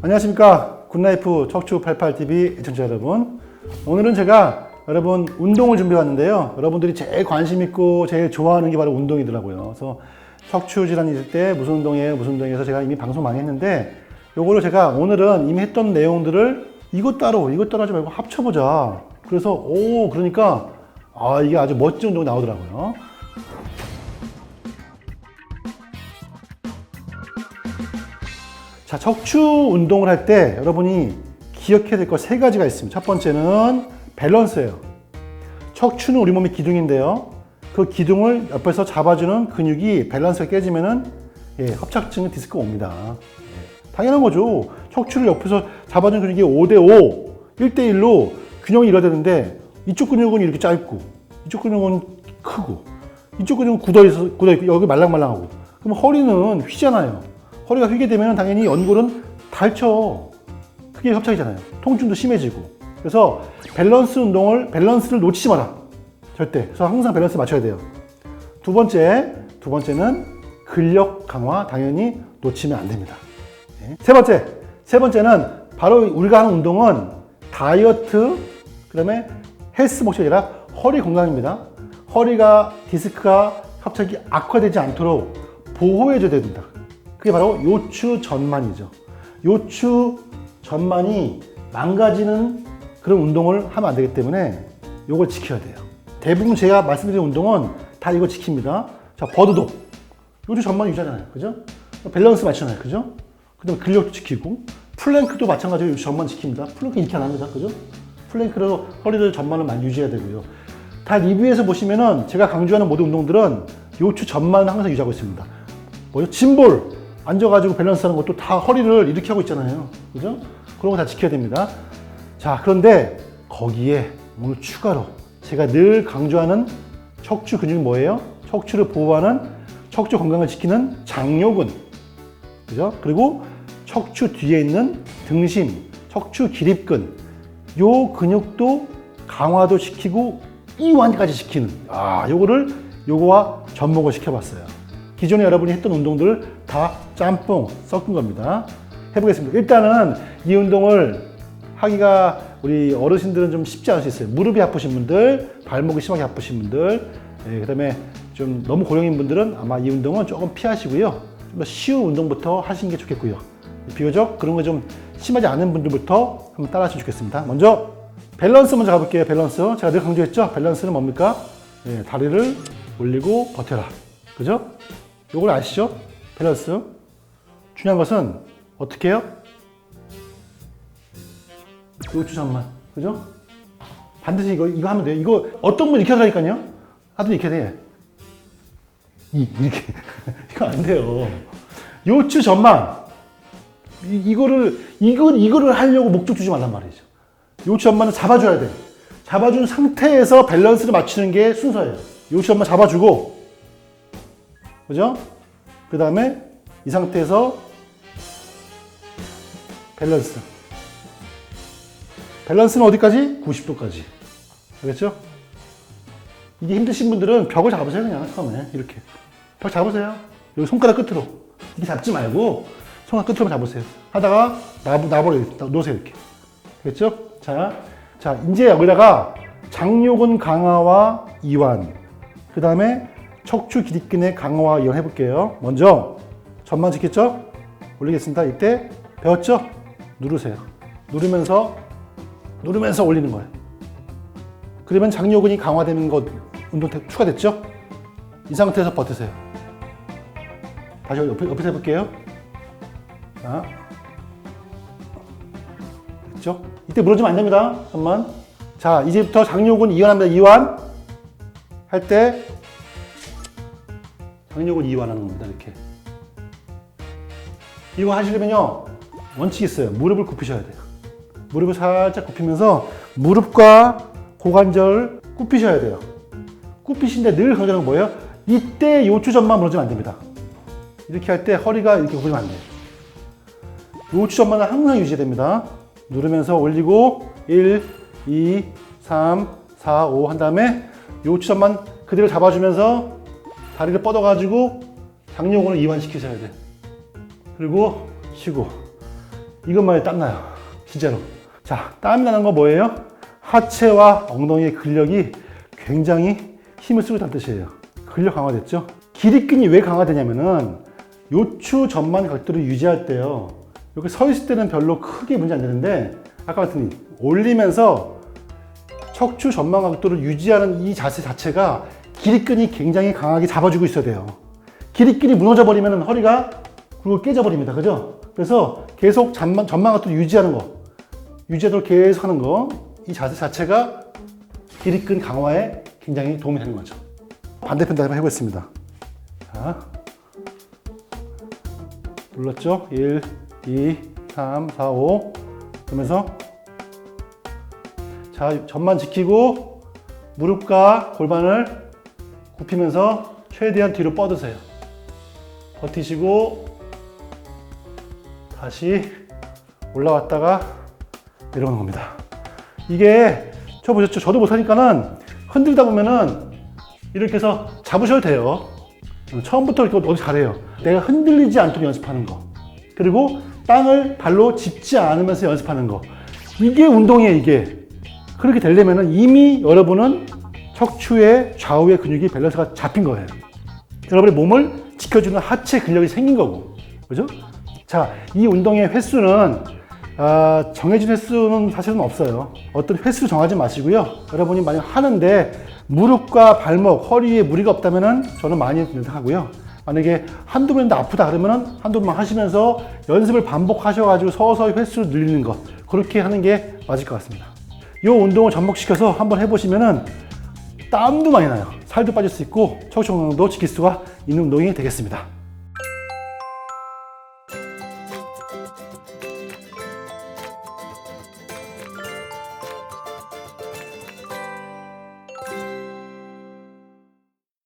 안녕하십니까. 굿라이프 척추 88TV 애청자 여러분. 오늘은 제가 여러분 운동을 준비해 왔는데요. 여러분들이 제일 관심 있고 제일 좋아하는 게 바로 운동이더라고요. 그래서 척추 질환이 있을 때 무슨 운동이에요 무슨 운동이에서 제가 이미 방송 많이 했는데 요거를 제가 오늘은 이미 했던 내용들을 이것 따로 이것 따로 하지 말고 합쳐보자. 그래서 오 그러니까 아 이게 아주 멋진 운동이 나오더라고요 자, 척추 운동을 할 때 여러분이 기억해야 될 것 세 가지가 있습니다. 첫 번째는 밸런스예요. 척추는 우리 몸의 기둥인데요. 그 기둥을 옆에서 잡아주는 근육이 밸런스가 깨지면은 예, 협착증 디스크가 옵니다. 예, 당연한 거죠. 척추를 옆에서 잡아주는 근육이 5대5, 1대1로 균형이 이뤄야 되는데 이쪽 근육은 이렇게 짧고 이쪽 근육은 크고 이쪽 근육은 굳어있어, 굳어있고 여기 말랑말랑하고 그럼 허리는 휘잖아요. 허리가 휘게 되면 당연히 연골은 닳죠. 그게 협착이잖아요. 통증도 심해지고. 그래서 밸런스 운동을, 밸런스를 놓치지 마라. 절대. 그래서 항상 밸런스 맞춰야 돼요. 두 번째, 두 번째는 근력 강화 당연히 놓치면 안 됩니다. 네. 세 번째, 세 번째는 바로 우리가 하는 운동은 다이어트, 그 다음에 헬스 목적이 아니라 허리 건강입니다. 허리가, 디스크가 협착이 악화되지 않도록 보호해줘야 됩니다. 그게 바로 요추 전만이죠. 요추 전만이 망가지는 그런 운동을 하면 안 되기 때문에 이걸 지켜야 돼요. 대부분 제가 말씀드린 운동은 다 이거 지킵니다. 자, 버드도 요추 전만 유지하잖아요. 그죠? 밸런스 맞추잖아요. 그죠? 그 다음에 근력도 지키고 플랭크도 마찬가지로 요추 전만 지킵니다. 플랭크 이렇게 안 합니다. 그죠? 플랭크로 허리를 전만을 많이 유지해야 되고요. 다 리뷰에서 보시면은 제가 강조하는 모든 운동들은 요추 전만을 항상 유지하고 있습니다. 뭐죠? 짐볼 앉아가지고 밸런스 하는 것도 다 허리를 이렇게 하고 있잖아요. 그죠? 그런 거 다 지켜야 됩니다. 자, 그런데 거기에 오늘 추가로 제가 늘 강조하는 척추 근육이 뭐예요? 척추를 보호하는 척추 건강을 지키는 장요근. 그죠? 그리고 척추 뒤에 있는 등심, 척추 기립근. 요 근육도 강화도 시키고 이완까지 시키는. 아, 요거를 요거와 접목을 시켜봤어요. 기존에 여러분이 했던 운동들을 다 짬뽕 섞은 겁니다. 해보겠습니다. 일단은 이 운동을 하기가 우리 어르신들은 좀 쉽지 않을 수 있어요. 무릎이 아프신 분들, 발목이 심하게 아프신 분들, 예, 그 다음에 좀 너무 고령인 분들은 아마 이 운동은 조금 피하시고요. 좀 더 쉬운 운동부터 하시는 게 좋겠고요. 비교적 그런 거 좀 심하지 않은 분들부터 한번 따라 하시면 좋겠습니다. 먼저 밸런스 먼저 가볼게요. 밸런스. 제가 늘 강조했죠. 밸런스는 뭡니까? 예, 다리를 올리고 버텨라. 그죠? 요걸 아시죠? 밸런스. 중요한 것은 어떻게 해요? 요추 잠만. 그죠? 반드시 이거, 이거 하면 돼요. 이거 어떤 분 이렇게 하라니까요? 하도 이렇게 돼. 이, 이렇게. 이거 안 돼요. 요추 전만. 이, 이거를, 이거, 이거를 하려고 목적 주지 말란 말이죠. 요추 전만은 잡아줘야 돼. 잡아준 상태에서 밸런스를 맞추는 게 순서예요. 요추 전만 잡아주고, 그죠? 그 다음에 이 상태에서 밸런스. 밸런스는 어디까지? 90도까지. 알겠죠? 이게 힘드신 분들은 벽을 잡으세요, 그냥 처음에. 이렇게. 벽 잡으세요. 여기 손가락 끝으로. 이렇게 잡지 말고 손가락 끝으로 잡으세요. 하다가 나버려, 놓으세요, 이렇게. 알겠죠? 자, 자, 이제 여기다가 장요근 강화와 이완. 그 다음에 척추 기립근의 강화와 이완 해볼게요. 먼저 전만 지켰죠? 올리겠습니다. 이때 배웠죠? 누르세요. 누르면서 누르면서 올리는 거예요. 그러면 장요근이 강화되는 것 운동 추가됐죠? 이 상태에서 버티세요. 다시 옆에, 옆에서 해볼게요. 자. 됐죠? 이때 무너지면 안 됩니다. 잠깐만. 자, 이제부터 장요근 이완합니다. 이완. 할 때 장요근 이완하는 겁니다. 이렇게. 이거 하시려면요. 원칙이 있어요. 무릎을 굽히셔야 돼요. 무릎을 살짝 굽히면서 무릎과 고관절 굽히셔야 돼요. 굽히신데 늘 강조하는 건 뭐예요? 이때 요추전만 무너지면 안 됩니다. 이렇게 할 때 허리가 이렇게 굽히면 안 돼요. 요추전만은 항상 유지됩니다. 누르면서 올리고 1, 2, 3, 4, 5 한 다음에 요추전만 그대로 잡아주면서 다리를 뻗어가지고 장요근을 이완시키셔야 돼요. 그리고 쉬고 이것만 해도 땀나요. 진짜로. 자, 땀이 나는 거 뭐예요? 하체와 엉덩이의 근력이 굉장히 힘을 쓰고 있다는 뜻이에요. 근력 강화됐죠? 기립근이 왜 강화되냐면은 요추 전만 각도를 유지할 때요. 이렇게 서 있을 때는 별로 크게 문제 안 되는데 아까 같은 올리면서 척추 전만 각도를 유지하는 이 자세 자체가 기립근이 굉장히 강하게 잡아주고 있어야 돼요. 기립근이 무너져 버리면 허리가 굵고 깨져 버립니다. 그죠? 그래서 계속 전만, 전만 각도를 유지하는 거, 유지하도록 계속 하는 거, 이 자세 자체가 기립근 강화에 굉장히 도움이 되는 거죠. 반대편도 한번 해보겠습니다. 자, 눌렀죠? 1, 2, 3, 4, 5. 그러면서 자, 전만 지키고 무릎과 골반을 굽히면서 최대한 뒤로 뻗으세요. 버티시고 다시 올라왔다가 내려오는 겁니다. 이게 저 보셨죠? 저도 못하니까는 흔들다 보면은 이렇게 해서 잡으셔도 돼요. 처음부터 이렇게 어디 잘해요. 내가 흔들리지 않도록 연습하는 거. 그리고 땅을 발로 짚지 않으면서 연습하는 거. 이게 운동이에요, 이게. 그렇게 되려면은 이미 여러분은 척추의 좌우의 근육이 밸런스가 잡힌 거예요. 여러분의 몸을 지켜주는 하체 근력이 생긴 거고. 그죠? 자, 이 운동의 횟수는 아, 정해진 횟수는 사실은 없어요. 어떤 횟수 정하지 마시고요. 여러분이 만약 하는데 무릎과 발목, 허리에 무리가 없다면은 저는 많이 연습하고요. 만약에 한두 번인데 아프다 그러면은 한두 번만 하시면서 연습을 반복하셔가지고 서서히 횟수를 늘리는 것. 그렇게 하는 게 맞을 것 같습니다. 이 운동을 접목시켜서 한번 해보시면은 땀도 많이 나요. 살도 빠질 수 있고 척추 건강도 지킬 수가 있는 운동이 되겠습니다.